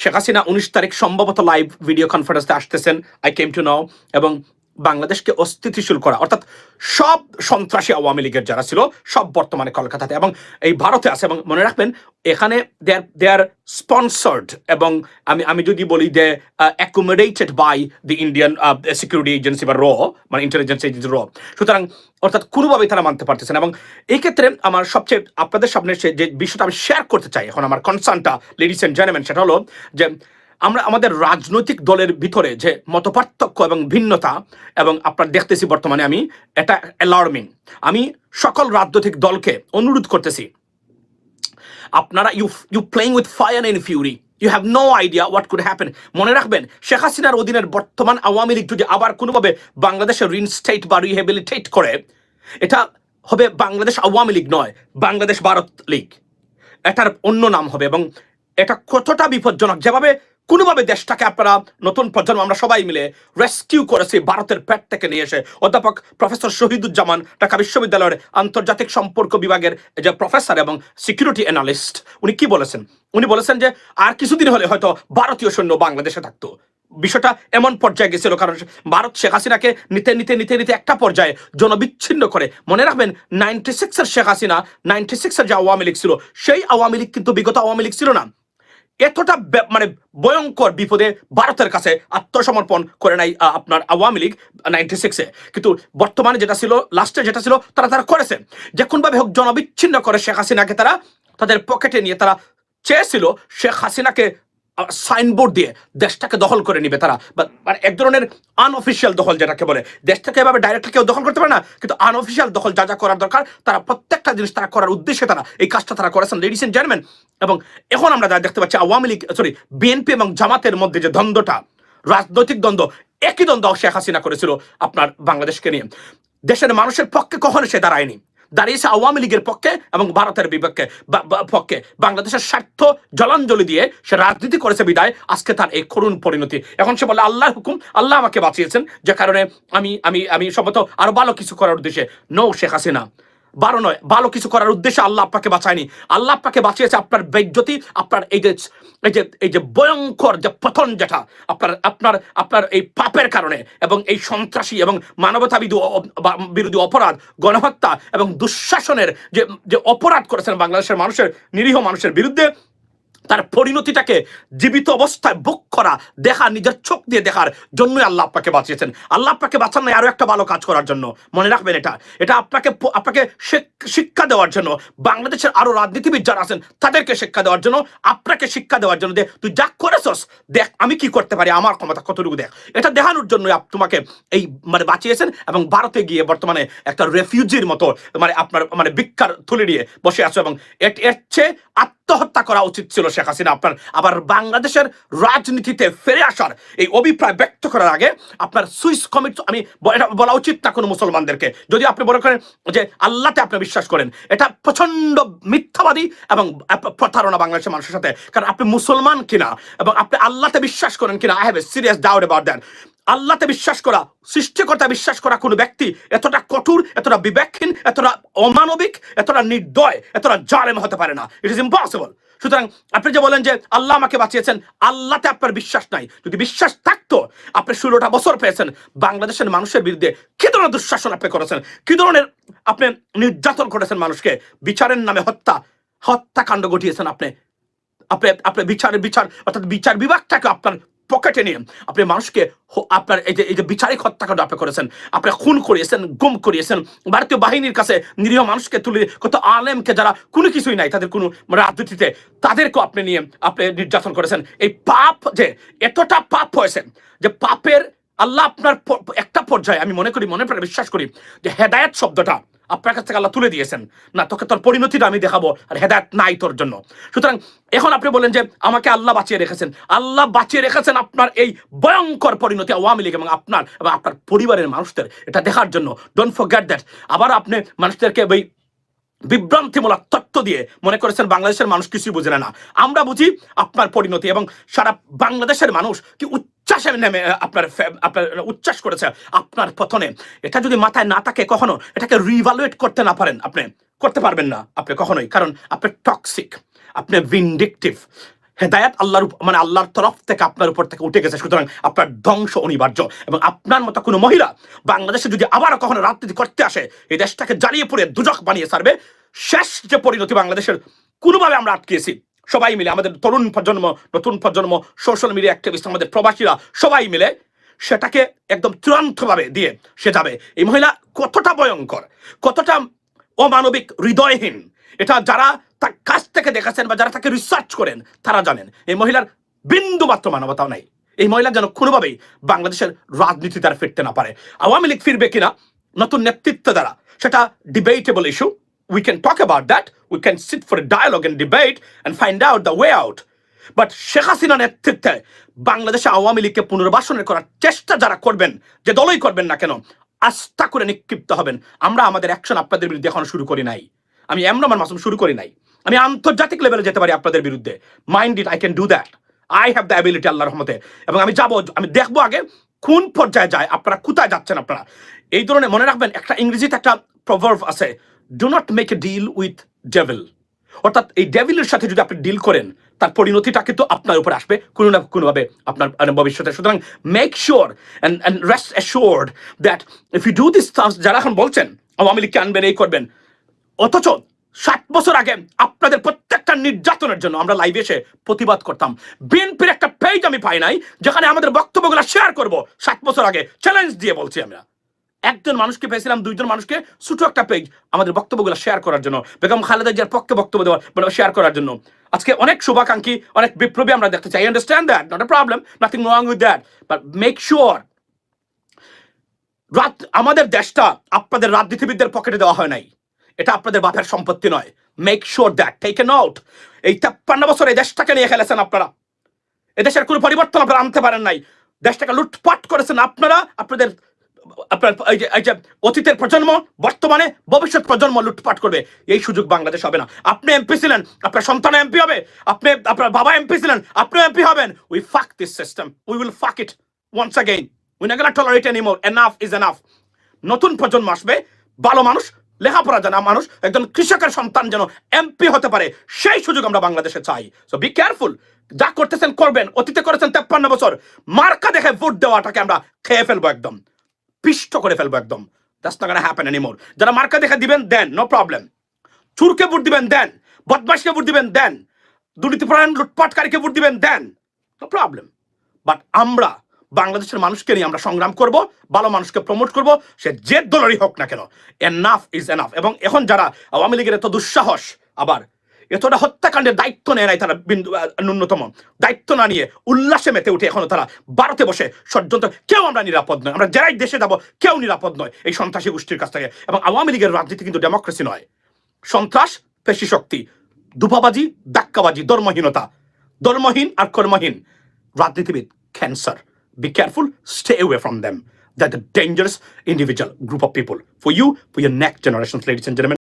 শেখ হাসিনা উনিশ তারিখ সম্ভবত লাইভ ভিডিও কনফারেন্সে আসতেছেন। আই কেম টু নাও এবং বাংলাদেশকে অস্থিতিশীল করা, অর্থাৎ সব সন্ত্রাসী আওয়ামী লীগের যারা ছিল, সব বর্তমানে কলকাতাতে। এবং এই ভারতে আছে, এবং মনে রাখবেন, এখানে দেয়ার দেয়ার স্পন্সার্ড এবং আমি আমি যদি বলি যে accommodated by the Indian security agency বা র মানে ইন্টেলিজেন্স এজেন্সি র। সুতরাং, অর্থাৎ কোনোভাবেই তারা মানতে পারতেছেন এবং এই ক্ষেত্রে আমার সবচেয়ে, আপনাদের সামনে যে বিষয়টা আমি শেয়ার করতে চাই, এখন আমার কনসার্নটা লেডিস অ্যান্ড জেন্টলম্যান সেটা হলো যে আমরা আমাদের রাজনৈতিক দলের ভিতরে যে মতপার্থক্য এবং ভিন্নতা, এবং আপনার দেখতেছি বর্তমানে আমি, এটা অ্যালার্মিং আমি সকল রাজনৈতিক দলকে অনুরোধ করতেছি, আপনারা you you playing with fire and fury you have no idea what could happen মনে রাখবেন, শেখ হাসিনার অধীনের বর্তমান আওয়ামী লীগ যদি আবার কোনোভাবে বাংলাদেশের রিনস্টেট বা রিহেবিলিটেট করে, এটা হবে বাংলাদেশ আওয়ামী লীগ নয়, বাংলাদেশ ভারত লীগ। এটার অন্য নাম হবে এবং এটা কতটা বিপজ্জনক? যেভাবে কোনোভাবে দেশটাকে আপনারা নতুন প্রজন্ম, আমরা সবাই মিলে রেস্কিউ করেছি, ভারতের পেট থেকে নিয়ে এসে। অধ্যাপক প্রফেসর শহীদুজ্জামান, ঢাকা বিশ্ববিদ্যালয়ের আন্তর্জাতিক সম্পর্ক বিভাগের যে প্রফেসর এবং সিকিউরিটি অ্যানালিস্ট উনি কি বলেছেন? উনি বলেছেন যে, আর কিছুদিন হলে হয়তো ভারতীয় সৈন্য বাংলাদেশে থাকতো। বিষয়টা এমন পর্যায়ে গেছিল, কারণ ভারত শেখ হাসিনাকে নিতে নিতে নিতে নিতে একটা পর্যায়ে জনবিচ্ছিন্ন করে। মনে রাখবেন নাইনটি সিক্সের শেখ হাসিনা নাইনটি সিক্সের যে আওয়ামী লীগ ছিল, সেই আওয়ামী লীগ কিন্তু বিগত আওয়ামী লীগ ছিল না। এতটা মানে ভয়ঙ্কর বিপদে ভারতের কাছে আত্মসমর্পণ করে নাই আপনার আওয়ামী লীগ নাইনটি সিক্সে কিন্তু বর্তমানে যেটা ছিল লাস্টে যেটা ছিল, তারা তারা করেছে। যে কোনভাবে হোক জনবিচ্ছিন্ন করে শেখ হাসিনাকে তারা তাদের পকেটে নিয়ে তারা চেয়েছিল, শেখ হাসিনাকে সাইনবোর্ড দিয়ে দেশটাকে দখল করে নিবে তারা। মানে এক ধরনের আনঅফিসিয়াল দখল যেটাকে বলে। দেশটাকে এভাবে ডাইরেক্ট কেউ দখল করতে পারে না, কিন্তু আনঅফিসিয়াল দখল যা যা করার দরকার, তারা প্রত্যেকটা জিনিস তারা করার উদ্দেশ্যে তারা এই কাজটা তারা করেছেন। লেডিস এন্ড জেন্টলম্যান এবং এখন আমরা যা দেখতে পাচ্ছি, আওয়ামী লীগ সরি বিএনপি এবং জামাতের মধ্যে যে দ্বন্দ্বটা, রাজনৈতিক দ্বন্দ্ব, একই দ্বন্দ্ব শেখ হাসিনা করেছিল আপনার বাংলাদেশকে নিয়ে। দেশের মানুষের পক্ষে কখনো সে দাঁড়ায়নি। দাঁড়িয়েছে আওয়ামী লীগের পক্ষে এবং ভারতের বিপক্ষে পক্ষে। বাংলাদেশের স্বার্থ জলাঞ্জলি দিয়ে সে রাজনীতি করেছে বিদায়। আজকে তার এই করুণ পরিণতি। এখন সে বলে, আল্লাহর হুকুম, আল্লাহ আমাকে বাঁচিয়েছেন। যে কারণে আমি আমি আমি সম্ভবত আরও ভালো কিছু করার উদ্দেশ্যে। নৌ শেখ হাসিনা। ভালো নয়, ভালো কিছু করার উদ্দেশ্যে আল্লাহ আপনাকে বাঁচায়নি। আল্লাহ আপনাকে বাঁচিয়েছে আপনার বেজ্যতি আপনার এই যে এই যে এই যে ভয়ঙ্কর যে পতন যেটা, আপনার আপনার আপনার এই পাপের কারণে এবং এই সন্ত্রাসী এবং মানবতা বিরোধী অপরাধ, গণহত্যা এবং দুঃশাসনের যে যে অপরাধ করেছেন বাংলাদেশের মানুষের, নিরীহ মানুষের বিরুদ্ধে তার পরিণতিটাকে জীবিত অবস্থায় বুক করা, দেখা, নিজের চোখ দিয়ে দেখার জন্যই আল্লাহ আপনাকে বাঁচিয়েছেন। আল্লাহ আপনাকে বাঁচান নাই আরও একটা ভালো কাজ করার জন্য। মনে রাখবেন এটা। এটা আপনাকে আপনাকে শিক্ষা দেওয়ার জন্য। বাংলাদেশের আরও রাজনীতিবিদ যারা আছেন, তাদেরকে শিক্ষা দেওয়ার জন্য, আপনাকে শিক্ষা দেওয়ার জন্য যে, তুই যা করেছস, দেখ, আমি কি করতে পারি, আমার ক্ষমতা কতটুকু দেখ। এটা দেখানোর জন্য তোমাকে এই মানে বাঁচিয়েছেন এবং ভারতে গিয়ে বর্তমানে একটা রেফিউজির মতো মানে আপনার মানে ভিক্ষার থলি নিয়ে বসে আছো এবং এর চেয়ে আত্মহত্যা করা উচিত ছিল শেখ হাসিনা। আপনার আবার বাংলাদেশের রাজনীতিতে ফিরে আসার এই অভিপ্রায় ব্যক্ত করার আগে আপনার সুইস কমিট আমি এটা বলা উচিত না কোনো মুসলমানদেরকে। যদি আপনি মনে করেন যে আল্লাহতে আপনি বিশ্বাস করেন, এটা প্রচণ্ড মিথ্যাবাদী এবং প্রতারণা বাংলাদেশের মানুষের সাথে। কারণ আপনি মুসলমান কিনা এবং আপনি আল্লাহতে বিশ্বাস করেন কিনা, I have a serious doubt about that আল্লাহতে বিশ্বাস করা, সৃষ্টিকর্তা বিশ্বাস করা কোনো ব্যক্তি এতটা কঠোর, এতটা বিবেকহীন, এতটা অমানবিক, এতটা নির্দয়, এতটা জালেম হতে পারে না। ইট ইজ ইম্পসিবল সুতরাং আপনি যে বলেন যে আল্লাহ আমাকে বাঁচিয়েছেন, আল্লাহতে আপনার বিশ্বাস নাই। যদি বিশ্বাস থাকতো, আপনি ষোলোটা বছর পেয়েছেন। বাংলাদেশের মানুষের বিরুদ্ধে কি ধরনের দুঃশাসন আপনি করেছেন? কি ধরনের আপনি নির্যাতন করেছেন মানুষকে? বিচারের নামে হত্যা, হত্যাকাণ্ড ঘটিয়েছেন আপনি। আপনি আপনার বিচারের বিচার, অর্থাৎ বিচার বিভাগটাকে আপনার পকেটে নিয়ে আপনি মানুষকে আপনার এই যে এই যে বিচারিক হত্যাকাণ্ড আপনি করেছেন, আপনি খুন করিয়েছেন, গুম করিয়েছেন, ভারতীয় বাহিনীর কাছে নিরীহ মানুষকে তুলে কত আলেমকে যারা কোনো কিছুই নাই, তাদের কোনো রাজনীতিতে, তাদেরকেও আপনি নিয়ে আপনি নির্যাতন করেছেন। এই পাপ যে, এতটা পাপ হয়েছেন যে পাপের আল্লাহ আপনার একটা পর্যায়ে, আমি মনে করি, মনে প্রাণে বিশ্বাস করি যে হেদায়েত শব্দটা আপনার কাছ থেকে আল্লাহ তুলে দিয়েছেন। না, তোকে তোর পরিণতিটা আমি দেখাবো, আর হেদায়ত নাই তোর জন্য। সুতরাং এখন আপনি বলেন যে, আমাকে আল্লাহ বাঁচিয়ে রেখেছেন। আল্লাহ বাঁচিয়ে রেখেছেন আপনার এই ভয়ঙ্কর পরিণতি আওয়ামী লীগ এবং আপনার এবং আপনার পরিবারের মানুষদের এটা দেখার জন্য। ডোন্ট ফরগেট দ্যাট আবার আপনি মানুষদেরকে ওই বিভ্রান্তিমূলক তথ্য দিয়ে মনে করেছেন, বাংলাদেশের মানুষ কিছুই বুঝে না। আমরা বুঝি আপনার পরিণতি এবং সারা বাংলাদেশের মানুষ কি উচ্ছ্বাসে নেমে আপনার আপনার উচ্ছ্বাস করেছে, আপনার পথনে। এটা যদি মাথায় না থাকে কখনো, এটাকে রিভালুয়েট করতে না পারেন আপনি, করতে পারবেন না আপনি কখনোই, কারণ আপনি টক্সিক আপনি ভিনডিকটিভ হেদায়াত আল্লাহর মানে আল্লাহর তরফ থেকে আপনার উপর থেকে উঠে গেছে, সুতরাং আপনার ধ্বংস অনিবার্য। এবং আপনার মতো কোনো মহিলা বাংলাদেশে যদি আবার কখনো রাজনীতি করতে আসে, এই দেশটাকে জ্বালিয়ে পুড়ে দুজক বানিয়ে সারবে শেষ যে পরিণতি বাংলাদেশের কোনোভাবে আমরা আটকেছি সবাই মিলে আমাদের তরুণ প্রজন্ম, নতুন প্রজন্ম সোশ্যাল মিডিয়া অ্যাক্টিভিস্ট আমাদের প্রবাসীরা সবাই মিলে সেটাকে একদম চূড়ান্তভাবে দিয়ে সে যাবে। এই মহিলা কতটা ভয়ঙ্কর, কতটা অমানবিক, হৃদয়হীন, এটা যারা তার কাছ থেকে দেখেছেন বা যারা তাকে রিসার্চ করেন, তারা জানেন। এই মহিলার বিন্দু মাত্র মানবতাও নাই। এই মহিলা যেন কোনোভাবেই বাংলাদেশের রাজনীতি আর ফিরতে না পারে। আওয়ামী লীগ ফিরবে কিনা, নতুন নেতৃত্ব দ্বারা, সেটা debatable issue we can talk about that we can sit for dialogue and debate and find out the way out but Sheikh Hasina নেতৃত্বে বাংলাদেশে আওয়ামী লীগকে পুনর্বাসনের করার চেষ্টা যারা করবেন, যে দলই করবেন না কেন, আস্থা করে নিক্ষিপ্ত হবেন। আমরা আমাদের অ্যাকশন আপনাদের বিরুদ্ধে এখনও শুরু করি নাই। আমি এমন মাসুম শুরু করি নাই। আমি আন্তর্জাতিক লেভেলে যেতে পারি আপনাদের বিরুদ্ধে। Mind it I can do that I have the ability আল্লাহ রহমতে। এবং আমি যাব, আমি দেখব আগে কোন পর্যায়ে যায়, আপনারা কোথায় যাচ্ছেন আপনারা। এই ধরনের মনে রাখবেন, একটা ইংরেজিতে একটা প্রভার্ভ আছে do not make a deal with devil অর্থাৎ এই ডেভিলের সাথে যদি আপনি ডিল করেন, তার পরিণতিটা কিন্তু আপনার উপর আসবে, কোনো না কোনোভাবে আপনার ভবিষ্যতে। সুতরাং make sure and and rest assured that if you do this যারা এখন বলছেন, আওয়ামী লীগকে আনবেন, এই করবেন, অথচ ষাট বছর আগে আপনাদের প্রত্যেকটা নির্যাতনের জন্য আমরা লাইভে এসে প্রতিবাদ করতাম। বিএনপির একটা পেজ আমি পাই নাই, যেখানে আমাদের বক্তব্যগুলো শেয়ার করব, ষাট বছর আগে। চ্যালেঞ্জ দিয়ে বলছি আমরা। একজন মানুষকে পেয়েছিলাম, দুইজন মানুষকে ছোট একটা পেজ আমাদের বক্তব্যগুলো শেয়ার করার জন্য। বেগম খালেদা জিয়ার পক্ষে বক্তব্য দেওয়ার শেয়ার করার জন্য। আজকে অনেক শুভাকাঙ্ক্ষী, অনেক বিপ্লবী আমরা দেখতে চাই। Understand that not a problem nothing wrong with that but make sure রাত আমাদের দেশটা আপনাদের রাজনীতিবিদদের পকেটে দেওয়া হয় নাই। এটা আপনাদের বাপের সম্পত্তি নয়। Make sure that taken out এই তেপ্পান্ন বছর এই দেশটাকে নিয়ে খেলেছেন আপনারা। এদেশের কোনো পরিবর্তন আপনারা আনতে পারেন নাই। দেশটাকে লুটপাট করেছেন আপনারা, আপনাদের আপনার এই যে অতীতের প্রজন্ম, বর্তমানে ভবিষ্যৎ প্রজন্ম লুটপাট করবে। এই সুযোগ বাংলাদেশ হবে না। আপনি এমপি ছিলেন, আপনার সন্তান এমপি হবে, আপনি, আপনার বাবা এমপি ছিলেন, আপনি এমপি হবেন। উই ফাক দিস সিস্টেম উই উইল ফাক ইট ওয়ান্স অ্যাগেইন উই না gonna tolerate anymore enough is enough নতুন প্রজন্ম আসবে, ভালো মানুষ, লেখাপড়া জানা মানুষ, একজন কৃষকের সন্তান যেন এমপি হতে পারে, সেই সুযোগ আমরা বাংলাদেশে চাই। সো বি কেয়ারফুল যা করতেছেন করবেন, অতীতে করেছেন তেপ্পান্ন বছর। মার্কা দেখে ভোট দেওয়াটাকে আমরা খেয়ে ফেলব একদম। পিষ্ট করে ফেলব একদম। যারা মার্কা দেখে দিবেন, দেন নো প্রবলেম চুরকে ভোট দিবেন, দেন। বদমাশকে ভোট দিবেন, দেন। দুর্নীতিপরায়ণ, লুটপাটকারীকে ভোট দিবেন, দেন। নো প্রবলেম বাট আমরা বাংলাদেশের মানুষকে নিয়ে আমরা সংগ্রাম করব, ভালো মানুষকে প্রমোট করব, সে যে দলেরই হোক না কেন। এনাফ ইজ এনাফ এবং এখন যারা আওয়ামী লীগের এত দুঃসাহস, আবার এতটা হত্যাকাণ্ডের দায়িত্ব নেয় নাই তারা বিন্দু ন্যূনতম। দায়িত্ব না নিয়ে উল্লাসে মেতে উঠে এখনও তারা ভারতে বসে ষড়যন্ত্র। কেউ আমরা নিরাপদ নয় আমরা যারাই দেশে যাব কেউ নিরাপদ নয় এই সন্ত্রাসী গোষ্ঠীর কাছ থেকে। এবং আওয়ামী লীগের রাজনীতি কিন্তু ডেমোক্রেসি নয়। সন্ত্রাস পেশি শক্তি দুপাবাজি দাক্কাবাজি ধর্মহীনতা। ধর্মহীন আর কর্মহীন। রাজনীতিবিদ cancer. Be careful stay away from them. They're the dangerous individual group of people. For you, for your next generations, ladies and gentlemen.